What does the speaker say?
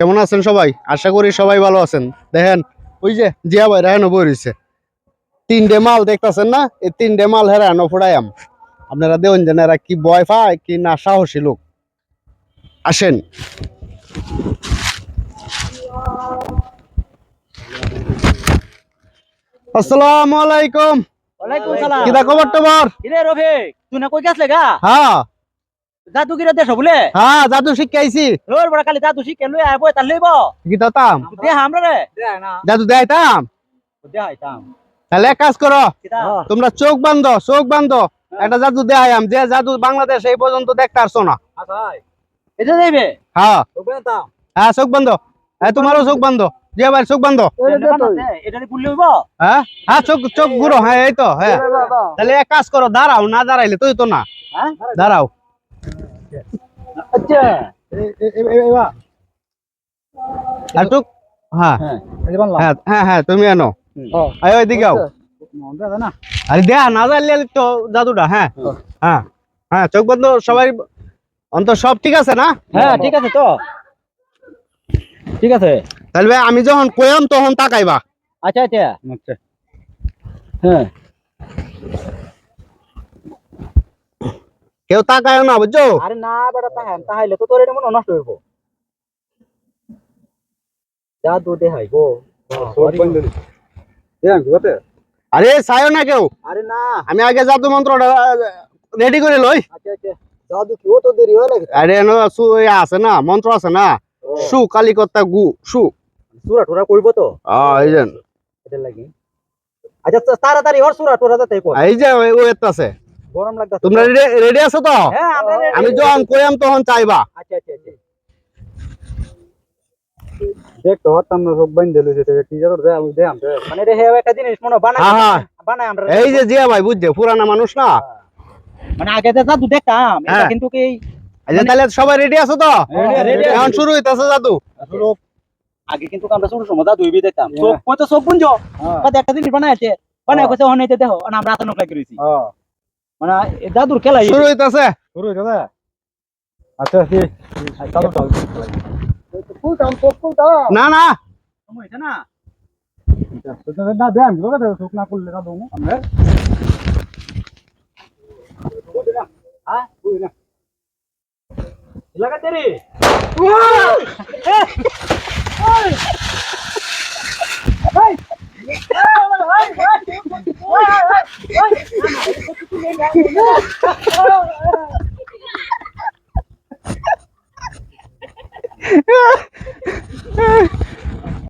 কেমন আছেন সবাই? আশা করি সবাই ভালো আছেন। দেখেন ওই যে জিয়া ভাই রায়নো বই রয়েছে। তিনটে মাল দেখতেছেন না? এই তিনটে মাল হেরা এনো ফুড়াইয়াম আপনারা দেবেন যে এরা কি ভয় পায় কি না সাহসী লোক। আসেন। আসসালামু আলাইকুম। ওয়ালাইকুম সালাম। কিদা খবর তোমার? কিরে রফিক তুই না কই গেছলে গা? হ্যাঁ। জাদু কিরে দেশ বলে? হ্যাঁ জাদু শিখাইছি। তোর বড় কালি জাদু শিখে লই আইবো। লইব গীতা তাম দে আমরা রে। দে না। জাদু দেয়তাম দে আইতাম। তাহলে এক কাজ করো তোমরা চোখ বান্ধো চোখ বান্ধো। একটা জাদু দেখাইম যে জাদু বাংলাদেশ এই পর্যন্ত দেখতে আসছো না। এটা দেবে? হ্যাঁ। হ্যাঁ চোখ বান্ধো। হ্যাঁ তোমারও চোখ বান্ধো। যে ভাই চোখ বান্ধো। এটা পুল লইব হ্যাঁ? হ্যাঁ চোখ চোখ ঘুরো। হ্যাঁ এই তো হ্যাঁ। তাহলে এক কাজ করো দাঁড়াও না দাঁড়াইলে তুই তো না। হ্যাঁ? দাঁড়াও। আচ্ছা চোখ হ্যাঁ। হ্যাঁ হ্যাঁ হ্যাঁ তুমি আনো। আয় ওইদিকে আও। আরে দেয়া না জানলে তো জাদুটা হ্যাঁ। হ্যাঁ হ্যাঁ চোখ বন্ধ সবাই অন্ত সব ঠিক আছে না? হ্যাঁ ঠিক আছে তো। ঠিক আছে। তাহলে আমি যখন কয়াম তখন তাকাইবা। আচ্ছা। আচ্ছা। হ্যাঁ। কেউ তাকায় না বুঝছ? আরে না বেটা তাহান তাহাইলে তো তোর এটা মনে হয় নষ্ট হইব। জাদু দেখাইবো আরে চাইও না কেউ। আরে না। আমি আগে জাদু মন্ত্রটা রেডি করে লই। আচ্ছা আচ্ছা। জাদু কি? ও তো দেরি হয়ে লাগে আরে এনো সু আছে না মন্ত্র আছে না। সু কালিকত্তা গু সু। সুরা টুরা কইব তো? আ এই যে। এটা লাগি। আচ্ছা তো তাড়াতাড়ি হর সুরা টুরা যাতে কই এই যে ওই ওয়েট আছে। গরম লাগতাছে। তোমরা রেডি আছো তো? হ্যাঁ আমি যখন কয়াম তখন চাইবা। আচ্ছা আচ্ছা আচ্ছা। দেখ তো হতাম না সব বাইন দিল সেটা কি জানো দে আমি দে আমি মানে রে হেও একটা জিনিস মনে বানাই হ্যাঁ, হ্যাঁ। বানাই আমরা। এই যে জিয়া ভাই বুঝছে পুরানা মানুষ না? মানে আগে যে জাদু দেখতাম এটা হ্যাঁ। কিন্তু কি এই যে তাহলে সবাই রেডি আছো তো? হ্যাঁ, এখন শুরু হইতাছে জাদু। আগে কিন্তু আমরা ছোট সময় জাদু হইবি দেখতাম। চোখ কই তো চোখ বাদ একটা জিনিস বানাই আছে বানাই কইছে হনাইতে দেখো আমরা আতনক লাগি রইছি হ্যাঁ। মানে জাদুর খেলা শুরু হইতাছে। শুরু হইছে না আচ্ছা কি চালু চালু। ফুল টাউন ফুল টাউন না। না হইছে না। না দে আমি লোকে সুখ না করলে না। দমু আমরা। হ্যাঁ লাগাতে রে Ha ha ha!